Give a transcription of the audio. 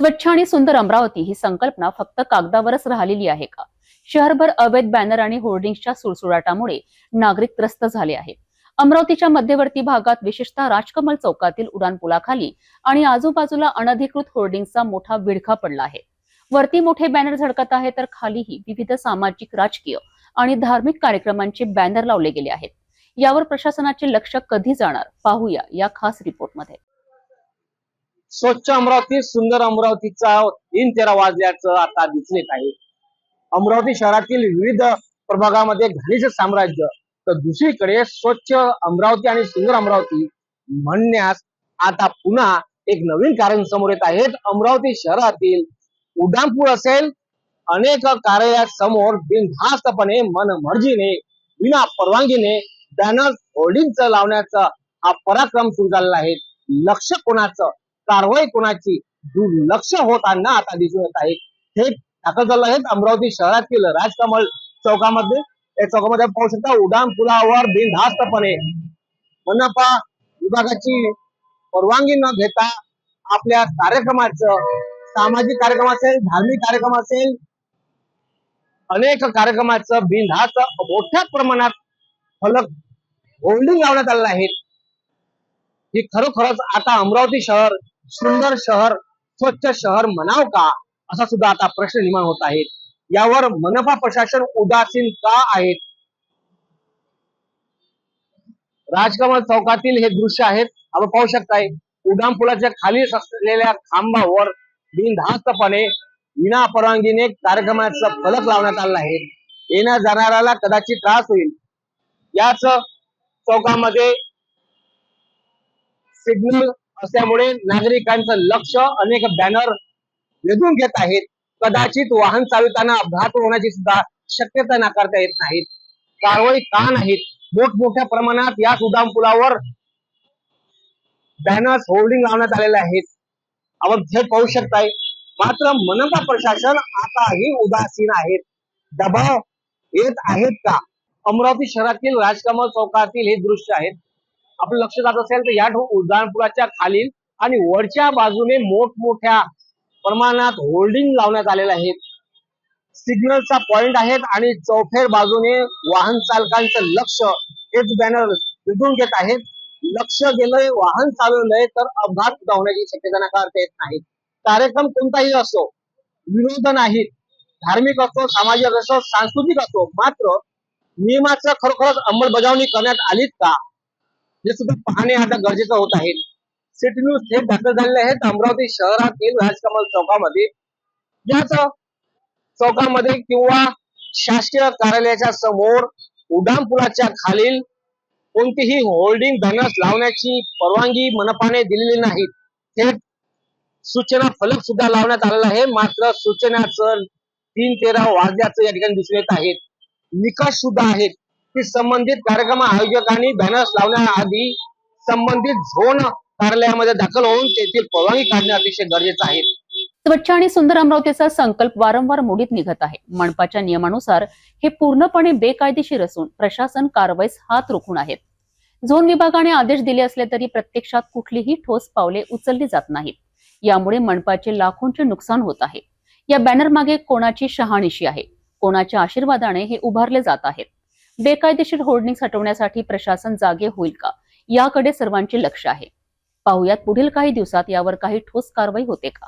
स्वच्छ आणि सुंदर अमरावती ही संकल्पना फक्त कागदावरच राहिलेली आहे का? शहरभर अवैध बॅनर आणि होर्डिंग्सच्या सुळसुळाटामुळे नागरिक त्रस्त झाले आहेत. अमरावतीच्या मध्यवर्ती भागात विशेषतः राजकमल चौकातील उडाणपुलाखाली आणि आजूबाजूला अनधिकृत होर्डिंगचा मोठा विडखा पडला आहे. वरती मोठे बॅनर झळकत आहे तर खालीही विविध सामाजिक राजकीय आणि धार्मिक कार्यक्रमांचे बॅनर लावले गेले आहेत. यावर प्रशासनाचे लक्ष कधी जाणार? पाहूया या खास रिपोर्टमध्ये. स्वच्छ अमरावती सुंदर अमरावतीचा तीन तेरा वाजल्याचं आता दिसून येत आहे. अमरावती शहरातील विविध प्रभागामध्ये घाणीचं साम्राज्य तर दुसरीकडे स्वच्छ अमरावती आणि सुंदर अमरावती म्हणण्यास आता पुन्हा एक नवीन कारण समोर येत आहेत. अमरावती शहरातील उड्डाणपूर असेल अनेक कार्यालयासमोर बिनधास्तपणे मनमर्जीने विना परवानगीने बॅनर होर्डिंगच लावण्याचा हा पराक्रम सुरू झालेला आहे. लक्ष कोणाचं? कारवाई कोणाची? दुर्लक्ष होताना आता दिसून येत आहे. हे दाखल झालं आहेत अमरावती शहरातील राजकमल चौकामध्ये. या चौकामध्ये पाहू शकता उड्डाण पुलावर बिनधास्तपणे मनपा विभागाची परवानगी न घेता आपल्या कार्यक्रमाचं सामाजिक कार्यक्रम असेल धार्मिक कार्यक्रम असेल अनेक कार्यक्रमाचं बिनधास्त मोठ्या प्रमाणात फलक होल्डिंग लावण्यात आलेलं आहे. ही खरोखरच आता अमरावती शहर सुंदर शहर स्वच्छ शहर म्हणाव का? असा सुद्धा आता प्रश्न निर्माण होत आहे. यावर मनपा प्रशासन उदासीन का आहेत राजकमल चौकातील हे दृश्य आहेत आपण पाहू शकताय उड्डाण पुलाच्या खाली असलेल्या खांबावर बिनधास्तपणे विना परवानगीने कार्यक्रमाचा फलक लावण्यात आला आहे. येण्या जाणाऱ्याला कदाचित त्रास होईल. याच चौकामध्ये सिग्नल असल्यामुळे नागरिकांचं लक्ष अनेक बॅनर वेधून घेत आहेत. कदाचित वाहन चालवताना अपघात होण्याची सुद्धा शक्यता नाकारता येत नाहीत. कारवाई का नाहीत? मोठमोठ्या प्रमाणात याच सुदाम पुलावर बॅनर्स होल्डिंग लावण्यात आलेले आहेत. आपण थेट पाहू शकताय. मात्र मनपा प्रशासन आताही उदासीन आहेत. दबाव येत आहेत का? अमरावती शहरातील राजकमल चौकातील हे दृश्य आहेत. आपलं लक्ष जात असेल तर या उड्डाणपुलाच्या खालील आणि वरच्या बाजूने मोठमोठ्या प्रमाणात होल्डिंग लावण्यात आलेले आहेत सिग्नलचा पॉइंट आहेत आणि चौफेर बाजूने वाहन चालकांचं लक्ष हेच बॅनर विधून घेत आहेत. लक्ष गेलंय वाहन चालवलंय तर अपघात धावण्याची शक्यता नाकारता येत नाही. कार्यक्रम कोणताही असो विरोध नाहीत. धार्मिक असो सामाजिक असो सांस्कृतिक असो मात्र नियमाचं खरोखरच अंमलबजावणी करण्यात आलीच का? हे सुद्धा पाहणे आता गरजेचं होत आहे. सिटी न्यूज थेट दाखल झालेले आहेत. अमरावती शहरातील राजकमल चौकामध्ये. याच चौकामध्ये किंवा शासकीय कार्यालयाच्या समोर उड्डाण पुलाच्या खालील कोणतीही होल्डिंग बॅनर्स लावण्याची परवानगी मनपाने दिलेली नाही. थेट सूचना फलक सुद्धा लावण्यात आलेला आहे. मात्र सूचनाचं तीन तेरा वाजल्याचं या ठिकाणी दिसून येत आहेत निकष सुद्धा आहेत. की संबंधित कार्यक्रम आयोजकांनी बॅनर्स लावण्याआधी संबंधित झोन कार्यालयामध्ये दाखल होऊन तेथील परवानगी काढणे अतिशय गरजेचं आहे. स्वच्छ आणि सुंदर अमरावतीचा संकल्प वारंवार मोडीत निघत आहे. मनपाच्या नियमानुसार हे पूर्णपणे बेकायदेशीर असून प्रशासन कारवाईस हात रोखून आहेत. झोन विभागाने आदेश दिले असले तरी प्रत्यक्षात कुठलीही ठोस पावले उचलली जात नाहीत. यामुळे मनपाचे लाखोंचे नुकसान होत आहे. या बॅनर मागे कोणाची शहानिशी आहे? कोणाच्या आशीर्वादाने हे उभारले जात आहेत? बेकायदेशीर होर्डिंग हटवण्यासाठी प्रशासन जागे होईल का? याकडे सर्वांचे लक्ष आहे. पाहुयात पुढील काही दिवसात यावर काही ठोस कारवाई होते का?